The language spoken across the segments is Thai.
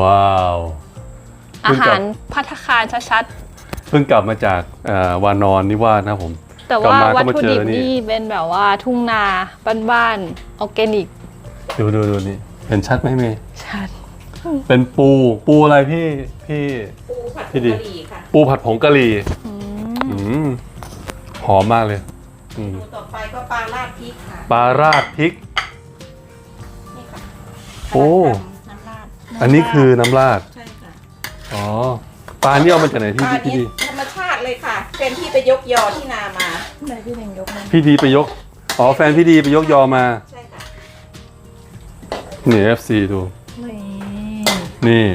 ว้าวอาเพิ่งกลัหาบรพัฒคารชัดเพิ่งกลับมาจากเอ่อวานอนนิวาสนะครับผมๆแต่ว่ากลับมาก็วัตมาถุเจอดิบนี่นี่เป็นแบบว่าทุ่งนาบ้านๆออร์แกนิก ดูดูดูนี่เห็นชัดไหมเมย์ชัด เป็นปูปูอะไรพี่พี่ปูผัดพี่ผงดิกะหรี่ค่ะปูผัดผงกะหรี่อืมอืมหอมมากเลยอืมปูต่อไปก็ปลาราดพริกค่ะปลาราดพริกนี่ค่ะโอ้น้ำราด อันนี้คือน้ำราด ใช่ค่ะอ๋อ ปลานี่เอามาจากไหนปพี่ลาพี่นี้ดี ธรรมชาติเลยค่ะ เป็นที่ไปยกยอที่นามา ไหนพี่เน่งยกมันพี่ดีไปยก อ๋อแฟนพี่ดีไปยกยอมา ใช่ค่ะ นี่ FC ดู นี่นี่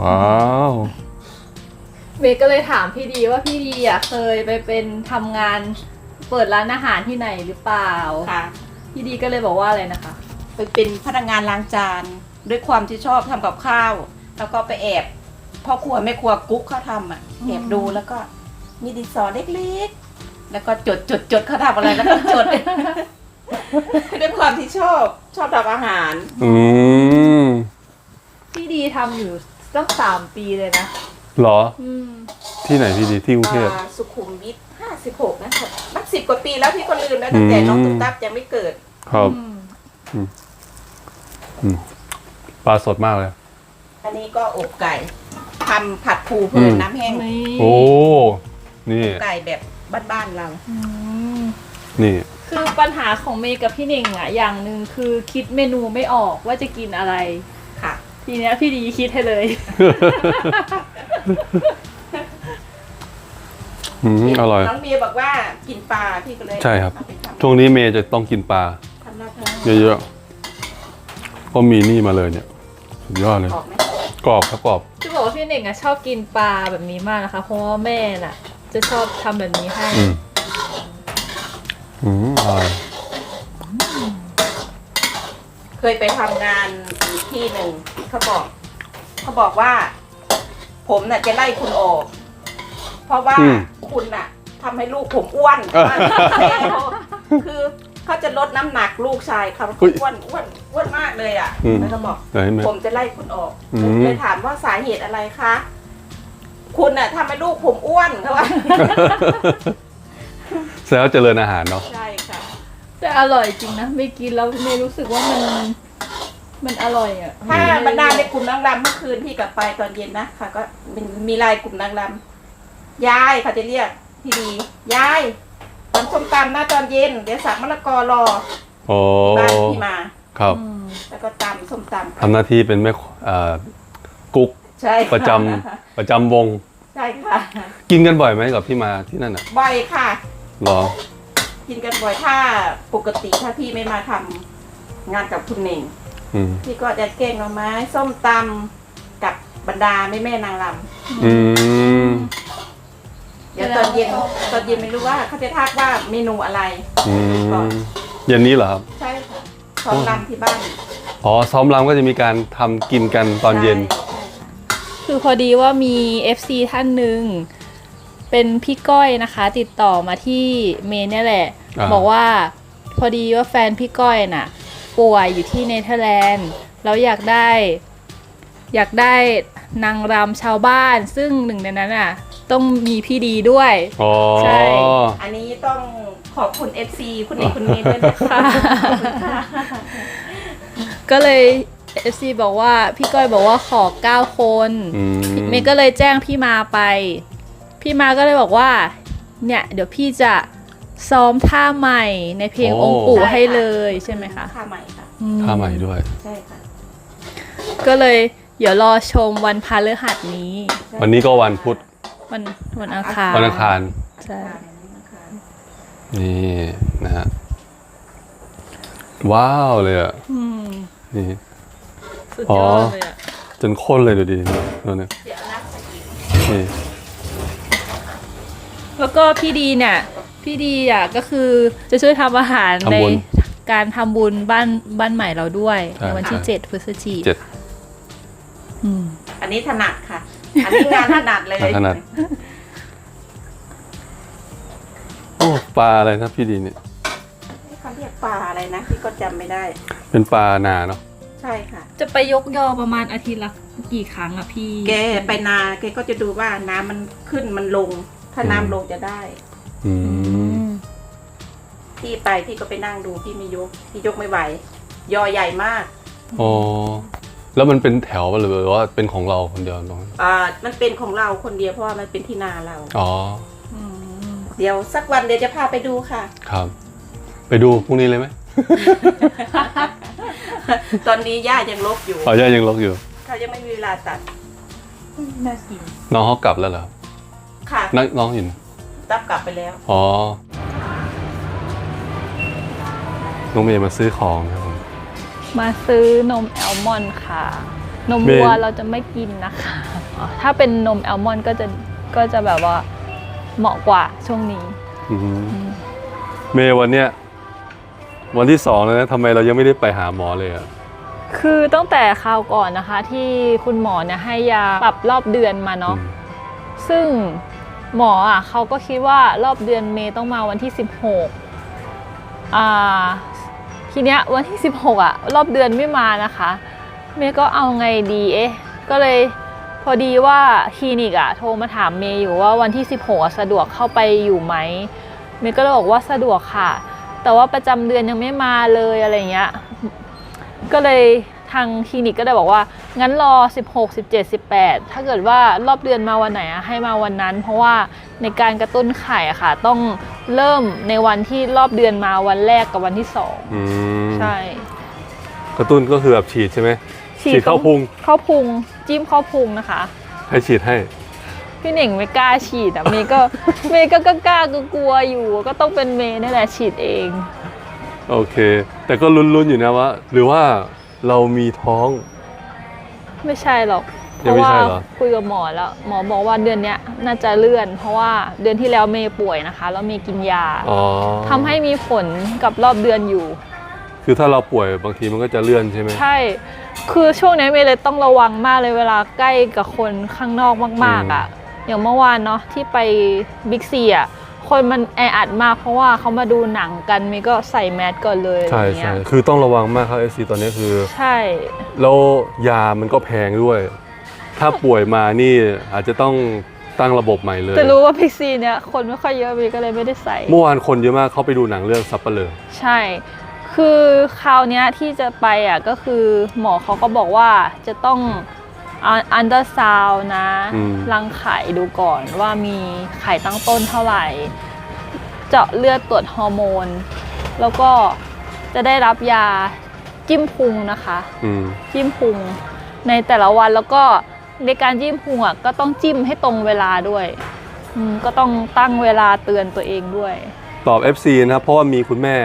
ว้าว เบก็เลยถามพี่ดีว่าพี่ดีอะเคยไปเป็นทำงานเปิดร้านอาหารที่ไหนหรือเปล่า ค่ะ พี่ดีก็เลยบอกว่าอะไรนะคะ ไปเป็นพนักงานล้างจาน ด้วยความที่ชอบทำกับข้าว แล้วก็ไปแอบพ่อครัวแม่ครัวกุ๊กเขาทำอะแอบดูแล้วก็มีดินสอเล็กๆ แล้วก็จดจดจดเขาทำอะไรแล้วก็จด ด้วยความที่ชอบชอบทำอาหาร อืมพี่ดีทำอยู่ตั้งสามปีเลยนะ เหรออืม ที่ไหนพี่ดีที่กรุงเทพ อ่าสุขุมวิทห้าสิบหกนะครับนับสิบกว่าปีแล้วพี่ก็ลืมแล้วตั้งแต่น้องอืม ตุ๊กตับยังไม่เกิด ครับ อืม อืม ปลาสดมากเลย อันนี้ก็อบไก่ทำผัดปูเพื่อืนมน้ำแห้งนี่โอ้นี่ ไก่แบบบ้านๆเรา อืมนี่ คือปัญหาของเมย์กับพี่เน่งอะอย่างหนึ่งคือคิดเมนูไม่ออกว่าจะกินอะไร ค่ะ ทีเนี้ยพี่ดีคิดให้เลย อืมอร่อย น้องเมียบอกว่ากินปลาพี่ก็เลยใช่ครับ เอาไปทำช่วงนี้เมย์จะต้องกินปลาทำราดหน้าเยอะๆเพราะมีนี่มาเลยเนี่ยสุ ดยอดเลยออกไหมกรอบครับกรอบ จะบอกว่าพี่เน่งอะชอบกินปลาแบบนี้มากนะคะ เพราะว่าแม่น่ะ จะชอบทำแบบนี้ให้ อืม อืมอร่อยเคยไปทำงานอีกที่หนึ่งเขาบอก เขาบอกว่า ผมน่ะจะไล่คุณออก เพราะว่าอืมคุณน่ะทำให้ลูกผมอ้วนเออ คือ เขาจะลดน้ำหนักลูกชายเขาเฮ้ยอ้วนอ้วนอ้วนมากเลยอะอืมแล้วก็บอกไหนเมย์ผมจะไล่คุณออกอืม เลยถามว่าสาเหตุอะไรคะ คุณน่ะทำให้ลูกผมอ้วนเขาว่าแซวเจริญอาหารเนาะ ใช่ค่ะ แต่อร่อยจริงนะเมย์กินแล้วเมย์รู้สึกว่ามัน มันอร่อยอะถ้าบรรดาในกลุ่มนางรำเมื่อคืนพี่กลับไปตอนเย็นนะค่ะ ก็มีมีลายกลุ่มนางรำยายเขาจะเรียกพี่ดียาย ทำส้มตำนะตอนเย็น เดี๋ยวสักมะละกอรอโอ้บ้านพี่มา ครับอืมแล้วก็ตำส้มตำทำหน้าที่เป็นแม่เอ่อกุ๊กใช่ค่ประจำประจำวง ใช่ค่ะกินกันบ่อยไหมกับที่มาที่นั่นอะบ่อยค่ะ เหรอ กินกันบ่อยถ้าปกติถ้าพี่ไม่มาทำงานกับคุณเน่ง อืม พี่ก็จะเก่งหน่อไม้ ส้มตำกับบรรดาแม่แม่ๆนางรอืมำ เดี๋ยวตอนเย็นตอนเย็นไม่รู้ว่าเขาจะทักว่าเมนูอะไรอืมเย็นนี้เหรอครับ ใช่ค่ะซ้อมรำที่บ้านอ๋อ ซ้อมรำก็จะมีการทำกินกันตอนเย็น ใช่ค่ะคือพอดีว่ามี FC ท่านหนึ่งเป็นพี่ก้อยนะคะ ติดต่อมาที่เมย์เนี่ยแหละ อ่า บอกว่าพอดีว่าแฟนพี่ก้อยน่ะ ป่วยอยู่ที่เนเธอร์แลนด์แล้วอยากได้ อยากได้นางรำชาวบ้าน ซึ่งหนึ่งในนั้นอะ ต้องมีพี่ดีด้วย อ๋อ ใช่ อันนี้ต้องขอบคุณ FC คุณเอกคุณเมย์ด้วยนะคะก็เลย FC บอกว่าพี่ก้อยบอกว่าขอ9คนอืม เมย์ก็เลยแจ้งพี่มาไป พี่มาก็เลยบอกว่า เนี่ย เดี๋ยวพี่จะซ้อมท่าใหม่ในเพลงองค์ปู่ให้เลยใช่ไหมคะท่าใหม่ค่ะ อืท่าใหม่ด้วย ใช่ค่ะก็เลย เดี๋ยวรอชมวันพฤหัสนี้ วันนี้ก็วันพุธ วันวันอังคารวันอังคารใช่นี่นะฮะว้าวเลยอะอืมนี่สุดอ๋ยออดเลยอะจนข้นเลยดูดิดูเนี่ยเดี๋ยวนะนี่แล้วก็พี่ดีเนี่ยพี่ดีอะก็คือจะช่วยทำอาหารในการทำบุญบ้านบ้านใหม่เราด้วย ในวันที่7พฤศจิกาเจ็ดอืมอันนี้ถนัดค่ะ อันนี้งานถนัดเลยงานถนัดโอ้ปลาอะไรนะพี่ดีเนี่ยเขาเรียกปลาอะไรนะพี่ก็จำไม่ได้ เป็นปลานาเนาะใใช่ค่ะ จะไปยกยอประมาณอาทิตย์ละกี่ครั้งอะพี่แกไปนาแกก็จะดูว่าน้ำมันขึ้นมันลง ถ้าน้ำลงจะได้ อือืมมพี่ไปพี่ก็ไปนั่งดูพี่ไม่ยก พี่ยกไม่ไหว ยอใหญ่มาก อ๋อ แล้วมันเป็นแถวปะหรือว่าเป็นของเราคนเดียวตรงนั้นอ่ามันเป็นของเราคนเดียวเพราะว่ามันเป็นที่นาเรา อ๋ออืมเดี๋ยวสักวันเดี๋ยวจะพาไปดูค่ะ ครับ ไปดูพรุ่งนี้เลยไหม ตอนนี้ย่ายังลบอยู่ อ๋อย่ายังลกอยู่ เขายังไม่มีเวลาตัด น่ากินน้องเขากลับแล้วเหรอครับค่ะน้องน้องเห็นตับกลับไปแล้ว อ๋อ น้องเมย์มาซื้อของนะครับผ มมาซื้อนมแอลมอนด์ค่ะ นมเมย์วัวเราจะไม่กินนะคะอ๋อถ้าเป็นนมแอลมอนด์ก็จะก็จะแบบว่าเหมาะกว่าช่วงนี้ อืมเมย์วันเนี้ยวันที่สองแล้วนะทำไมเรายังไม่ได้ไปหาหมอเลยอะคือตั้งแต่คราวก่อนนะคะ ที่คุณหมอเนี่ยให้ยาปรับรอบเดือนมาเนาะอืมซึ่งหมออะเขาก็คิดว่ารอบเดือนเมย์ต้องมาวันที่ 16อ่า ทีเนี้ยวันที่ 16อะรอบเดือนไม่มานะคะเมย์ก็เอาไงดีเอ๊ะก็เลยพอดีว่าคลินิกอะโทรมาถามเมย์อยู่ว่าวันที่ 16 สะดวกเข้าไปอยู่ไหมเมย์ก็เลยบอกว่าสะดวกค่ะ แต่ว่าประจำเดือนยังไม่มาเลยอะไรเงี้ยก็เลยทางคลินิกก็เลยบอกว่า งั้นรอ 16 17 18 ถ้าเกิดว่ารอบเดือนมาวันไหนอะให้มาวันนั้น เพราะว่าในการกระตุ้นไข่อะค่ะ ต้องเริ่มในวันที่รอบเดือนมาวันแรกกับวันที่สอง ใช่ กระตุ้นก็คือแบบฉีดใช่ไหมฉีดเข้าพุงเข้าพุงจิ้มเข้าพุงนะคะ ให้ฉีดให้ พี่เหน่งไม่กล้าฉีดอะเมย์ก็เมย์ก็กล้ากลัวๆอยู่ก็ต้องเป็นเมย์นี่แหละฉีดเอง โอเค แต่ก็ลุ้นๆอยู่นะว่า หรือว่าเรามีท้อง ไม่ใช่หรอกเพยังราะไม่ว่าใช่เหรอคุยกับหมอแล้ว หมอบอกว่าเดือนเนี้ยน่าจะเลื่อน เพราะว่าเดือนที่แล้วเมย์ป่วยนะคะ แล้วเมย์กินยาอ๋อทำให้มีผลกับรอบเดือนอยู่ คือถ้าเราป่วยบางทีมันก็จะเลื่อนใช่ไหมใช่ คือช่วงนี้เมย์เลยต้องระวังมากเลยเวลาใกล้กับคนข้างนอกมาก ๆอะ่ะ อย่างเมื่อวานเนาะที่ไปบิ๊กซีอะคนมันแออัดมากเพราะว่าเขามาดูหนังกันเมย์ก็ใส่แมสก่อนเลยอะไรใช่เงี้ใช่ยคือต้องระวังมากครับเอซีตอนนี้คือ ใช่แล้วยามันก็แพงด้วย ถ้าป่วยมานี่อาจจะต้องตั้งระบบใหม่เลยแต่รู้ว่าบิ๊กซีเนี่ยคนไม่ค่อยเยอะเมย์ก็เลยไม่ได้ใส่ เมื่อวานคนเยอะมากเขาไปดูหนังเรื่องซับเปลือใช่ คือคราวเนี้ยที่จะไปอะก็คือหมอเขาก็บอกว่าจะต้องอันเดอร์ซาวนะอืมรังไข่ดูก่อนว่ามีไข่ตั้งต้นเท่าไหร่ เจาะเลือดตรวจฮอร์โมน แล้วก็จะได้รับยาจิ้มพุงนะคะอืมจิ้มพุง ในแต่ละวันแล้วก็ในการจิ้มพุงอะก็ต้องจิ้มให้ตรงเวลาด้วยอืมก็ต้องตั้งเวลาเตือนตัวเองด้วย ตอบ FC นะครับเพราะว่ามีคุณแม่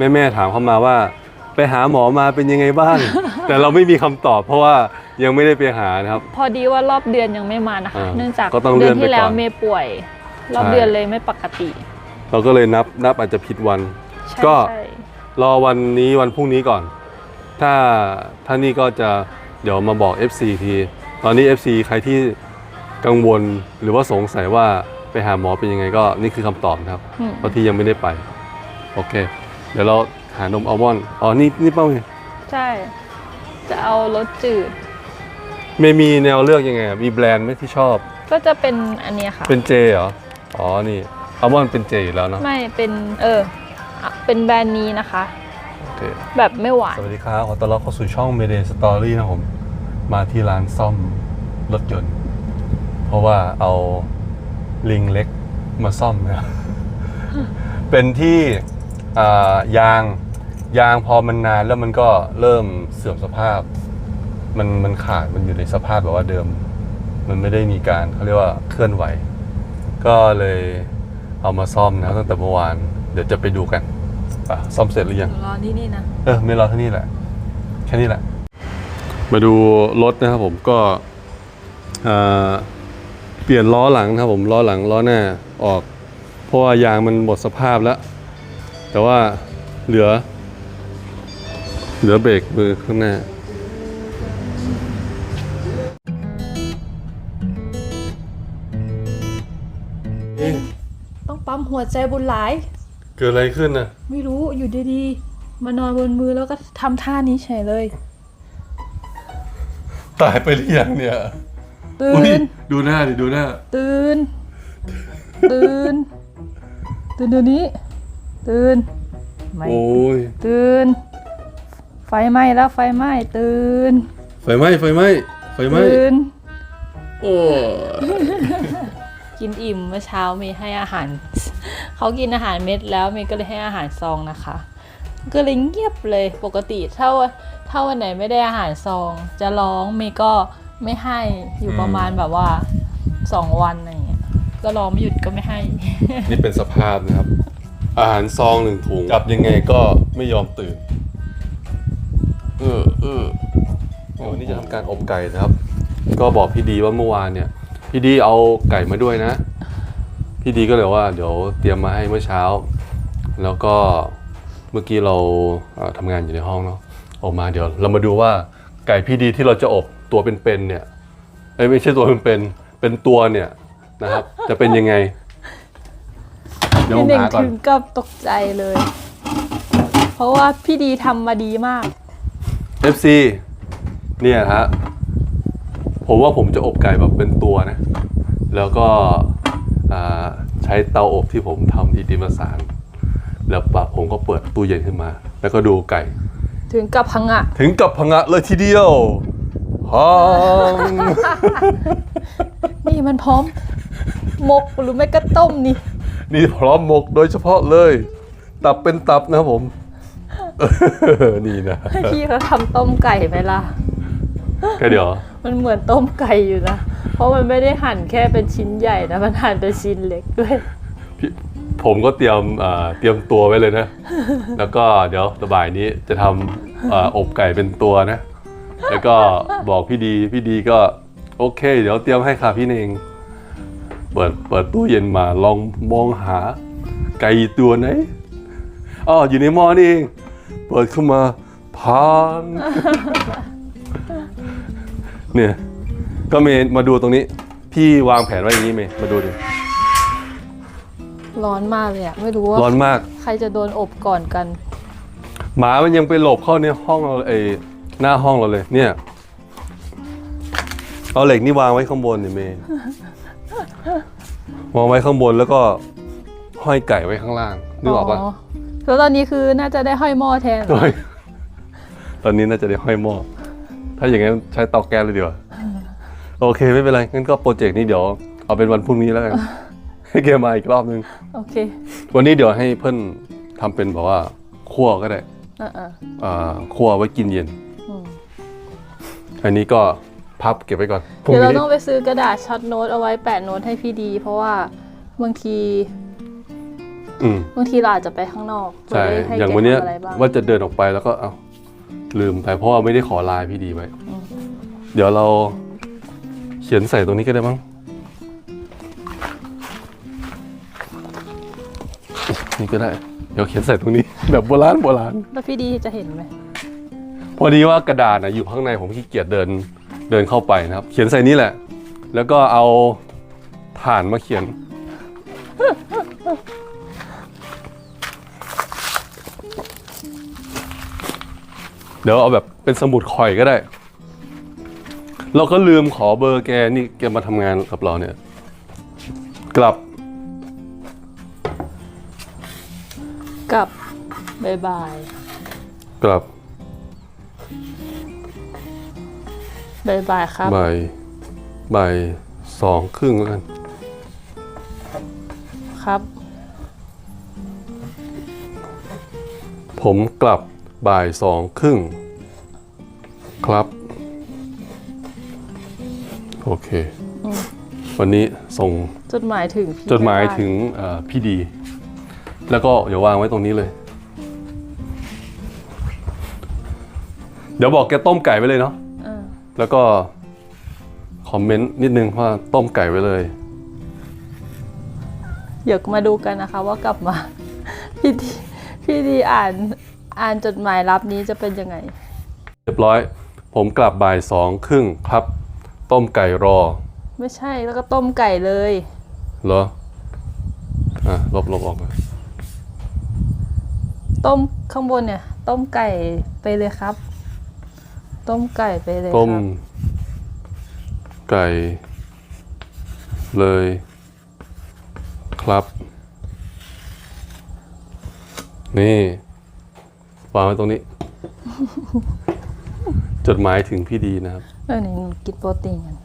แม่แม่ๆถามเข้ามาว่า ไปหาหมอมาเป็นยังไงบ้าง แต่เราไม่มีคำตอบเพราะว่ายังไม่ได้ไปหานะครับ พอดีว่ารอบเดือนยังไม่มานะคะ อ่าเนื่องจากก็ต้องเลื่เดือนอนที่แล้วไปก่อนเมย์ป่วย รอบใช่ เดือนเลยไม่ปกติเราก็เลยนับนับอาจจะผิดวัน ใช่ก็ ใช่รอวันนี้วันพรุ่งนี้ก่อน ถ้าถ้านี่ก็จะเดี๋ยวมาบอก FC ที ตอนนี้ FC ใครที่กังวลหรือว่าสงสัยว่าไปหาหมอเป็นยังไงก็นี่คือคำตอบนะครับอืม เพราะที่ยังไม่ได้ไป โอเค เดี๋ยวเราหานมอัลมอนด์อ๋อ นี่นี่เป้าไงใช่ จะเอารสจืดไม่มีแนวเลือกยังไงอะมีแบรนด์ไหมที่ชอบ ก็จะเป็นอันเนี้ยค่ะ เป็นเจเหรอ อ๋อ นี่อัลมอนด์เป็นเจอยู่แล้วเนาะไม่เป็นเอออะเป็นแบรนด์นี้นะคะ โอเค แบบไม่หวาน สวัสดีครับ ขอต้อนรับเข้าสู่ช่อง Mayday Story นะครับผม มาที่ร้านซ่อมรถยนต์ เพราะว่าเอาลิงเล็กมาซ่อมนะครับ เป็นที่อ่า ยางยางพอมันนานแล้วมันก็เริ่มเสื่อมสภาพ มันมันขาดมันอยู่ในสภาพแบบว่าเดิม มันไม่ได้มีการเขาเรียกว่าเคลื่อนไหว ก็เลยเอามาซ่อมนะครับตั้งแต่เมื่อวาน เดี๋ยวจะไปดูกันป่ะซ่อมเสร็จหรือยังรอที่นี่นะ เออไม่รอเท่านี้แหละ แค่นี้แหละ มาดูรถนะครับผมก็เอ่อเปลี่ยนล้อหลังนะครับผมล้อหลังล้อหน้าออก เพราะว่ายางมันหมดสภาพแล้ว แต่ว่าเหลือ เหลือเบรกมือข้างหน้าเอ๊ะต้องปั๊มหัวใจบุญหลาย เกิดอะไรขึ้นน่ะไม่รู้อยู่ดีๆ มานอนบนมือแล้วก็ทำท่านี้เฉยเลย ตายไปหรือยังเนี่ยตื่อุ๊ยน ดูหน้าดิ ดูหน้า ตื่น ตื่น ตื่นเดี๋ยวนี้ ตื่นไม่โอ้ยตื่น ไฟไหม้แล้วไฟไหม้ตื่น ไฟไหม้ไฟไหม้ไฟไหม้ตื่น โอ้กินอิ่มเมื่อเช้าเมย์ให้อาหาร เขากินอาหารเม็ดแล้วเมย์ก็เลยให้อาหารซองนะคะ ก็เลยเงียบเลยปกติถ้าว่าถ้าวันไหนไม่ได้อาหารซอง จะร้องเมย์ก็ไม่ให้อยู่ประมาณแบบว่าสองวันอะไรอย่างเงี้ยก็ร้องไม่หยุดก็ไม่ให้ นี่เป็นสภาพนะครับ อาหารซองหนึ่งถุงกลับยังไงก็ไม่ยอมตื่น เออเออวันนี้จะทำการอบไก่นะครับ ก็บอกพี่ดีว่าเมื่อวานเนี่ย พี่ดีเอาไก่มาด้วยนะ พี่ดีก็เลยว่าเดี๋ยวเตรียมมาให้เมื่อเช้า แล้วก็เมื่อกี้เราเอ่อทำงานอยู่ในห้องเนาะออกมาเดี๋ยว เรามาดูว่าไก่พี่ดีที่เราจะอบตัวเป็นๆเนี่ยไม่ใช่ตัวเป็นๆเป็นตัวเนี่ยนะครับ จะเป็นยังไง ดี๋ยวผพี่มเน่งหาก่อน ถึงกับตกใจเลย เพราะว่าพี่ดีทำมาดีมาก FC เนี่ยฮะ ผมว่าผมจะอบไก่แบบเป็นตัวนะ แล้วก็อ่าใช้เตาอบที่ผมทำที่ดิมาสาร แล้วปะผมก็เปิดตู้เย็นขึ้นมา แล้วก็ดูไก่ ถึงกับพังอะถึงกับพงะเลยทีเดียวฮังนี่มันพร้อม หมกหรือไม่ก็ต้มนี่ นี่พร้อมหมกโดยเฉพาะเลย ตับเป็นตับนะครับผม นี่นะพี่เขาทำต้มไก่ไหมล่ะแค่เดี๋ยว มันเหมือนต้มไก่อยู่นะ เพราะมันไม่ได้หั่นแค่เป็นชิ้นใหญ่นะ มันหั่นเป็นชิ้นเล็กด้วยพี่ผมก็เตรียมอ่าเตรียมตัวไว้เลยนะ แล้วก็เดี๋ยวระบายนี้จะทำอาอบไก่เป็นตัวนะ แล้วก็บอกพี่ดี พี่ดีก็โอเค เดี๋ยวเตรียมให้ค่ะพี่เอง เปิดเปิดตู้เย็นมาลองมองหาไก่ตัวไหนอ๋ออยู่ในหม้อนี่เอง เปิดขึ้นมาพานเนี่ยก็เมย์มาดูตรงนี้ พี่วางแผนไว้อย่างนี้เมย์มาดูดิร้อนมากเลยอะไม่รู้ว่าร้อนมาก ใครจะโดนอบก่อนกัน หมามันยังไปหลบเข้าในห้องเราเอยหน้าห้องเราเลย เนี่ย เอาเหล็กนี่วางไว้ข้างบนเนี่ยเมย์ วางไว้ข้างบนแล้วก็ห้อยไก่ไว้ข้างล่างนึกออกปะแล้วตอนนี้คือน่าจะได้ห้อยหม้อแทนโอ้ยตอนนี้น่าจะได้ห้อยหม้อถ้าอย่างนั้นใช้เตาแก๊สเลยดีกว่าโอเคไม่เป็นไรงั้นก็โปรเจกต์นี้เดี๋ยวเอาเป็นวันพรุ่งนี้แล้วกันให้เกมมาอีกรอบนึงโอเค วันนี้เดี๋ยวให้เพื่อนทำเป็นแบบว่าคั่วก็ได้อ่าอ่าคั่วไว้กินเย็นๆอืมอันนี้ก็ พับเก็บไว้ก่อนพรุ่งเดี๋ยวเรานี้ต้องไปซื้อกระดาษช็อตโน้ตเอาไว้แปะโน้ตให้พี่ดี เพราะว่าบางทีอืมบางทีเราอาจจะไปข้างนอกใช่จะได้ให้อย่างแกวันเนี้ยทำอะไรบ้างว่าจะเดินออกไปแล้วก็เอาลืมไปเพราะว่าไม่ได้ขอไลน์พี่ดีไว้อืมเดี๋ยวเราเขียนใส่ตรงนี้ก็ได้มั้งนี่ก็ได้ เดี๋ยวเขียนใส่ตรงนี้ แบบโบราณโบราณ แล้วพี่ดีจะเห็นไหมพอดีว่ากระดาษนะอยู่ข้างในผมขี้เกียจเดิน เดินเข้าไปนะครับ เขียนใส่นี่แหละ แล้วก็เอาถ่านมาเขียน เดี๋ยวเอาแบบเป็นสมุดข่อยก็ได้ เราก็ลืมขอเบอร์แกนี่แกมาทำงานกับเราเนี่ย กลับกับบายบาย กลับ บายบายครับ บ่ายบ่ายสองครึ่งแล้วกัน ครับ ผมกลับบ่ายสองครึ่ง ครับ โอเค วันนี้ส่งจดหมายถึงพี่จดหมายที่บ้นถึงเอ่อพี่ดี แล้วก็เดี๋ยววางไว้ตรงนี้เลย เดี๋ยวบอกแกต้มไก่ไว้เลยเนาะเออ แล้วก็คอมเมนต์นิดนึงว่าต้มไก่ไว้เลย เดี๋ยวมาดูกันนะคะว่ากลับมาพี่ดีพี่ดีอ่านอ่านจดหมายรับนี้จะเป็นยังไง เรียบร้อย ผมกลับบ่ายสองครึ่งครับ ต้มไก่รอ ไม่ใช่แล้วก็ต้มไก่เลย เหรอ อะลบลบออกมาต้มข้างบนเนี่ย ต้มไก่ไปเลยครับ ต้มไก่ไปเลยคต้ม รับไก่ เลย ครับ นี่ วางไว้ตรงนี้ จดหมายถึงพี่ดีนะครับ เออนี่หนูกินโปรตีนกัน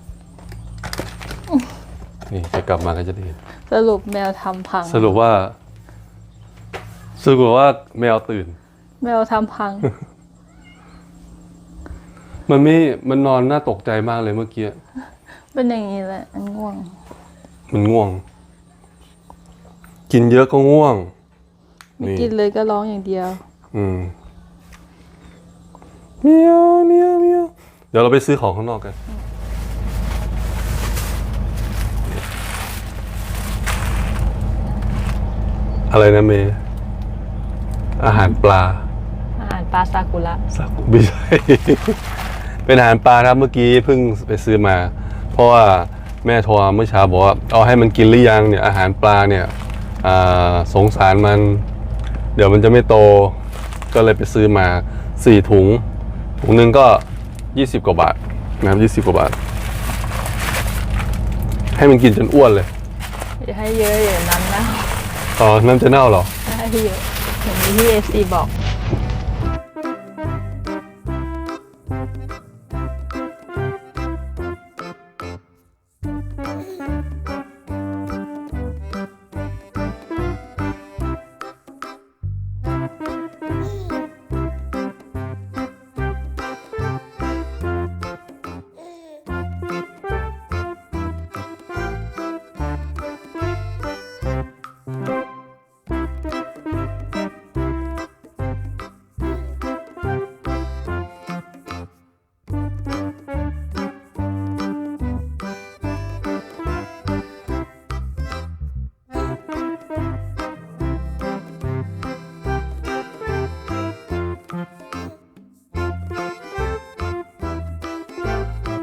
นี่จะกลับมาก็จะได้เห็นสรุปแมวทำพัง สรุปว่า สรุปว่าแมวตื่น แมวทำพัง มันไม่ มันนอนน่าตกใจมากเลยเมื่อกี้ เป็นอย่างนี้แหละมันง่วง มันง่วง กินเยอะก็ง่วง ไม่นี่กินเลยก็ร้องอย่างเดียว อืมเมียวเมียวเมียวเดี๋ยวเราไปซื้อของข้างนอกกัน อะไรนะเมย์อาหารปลา อาหารปลาซากุระสักไม่ใช่ เป็นอาหารปลาครับเมื่อกี้เพิ่งไปซื้อมา เพราะว่าแม่โทรมาเมื่อเช้าบอกว่าเอาให้มันกินหรือยังเนี่ยอาหารปลาเนี่ยอ่าสงสารมัน เดี๋ยวมันจะไม่โตก็เลยไปซื้อมาสี่ถุง ถุงหนึ่งก็ยี่สิบกว่าบาทนะครับยี่สิบกว่าบาท ให้มันกินจนอ้วนเลย อย่าให้เยอะอย่างนั้นนะอ๋อน้ำจะเน่าเหรอให้เยอะอย่างนี้ที่เอซีบอก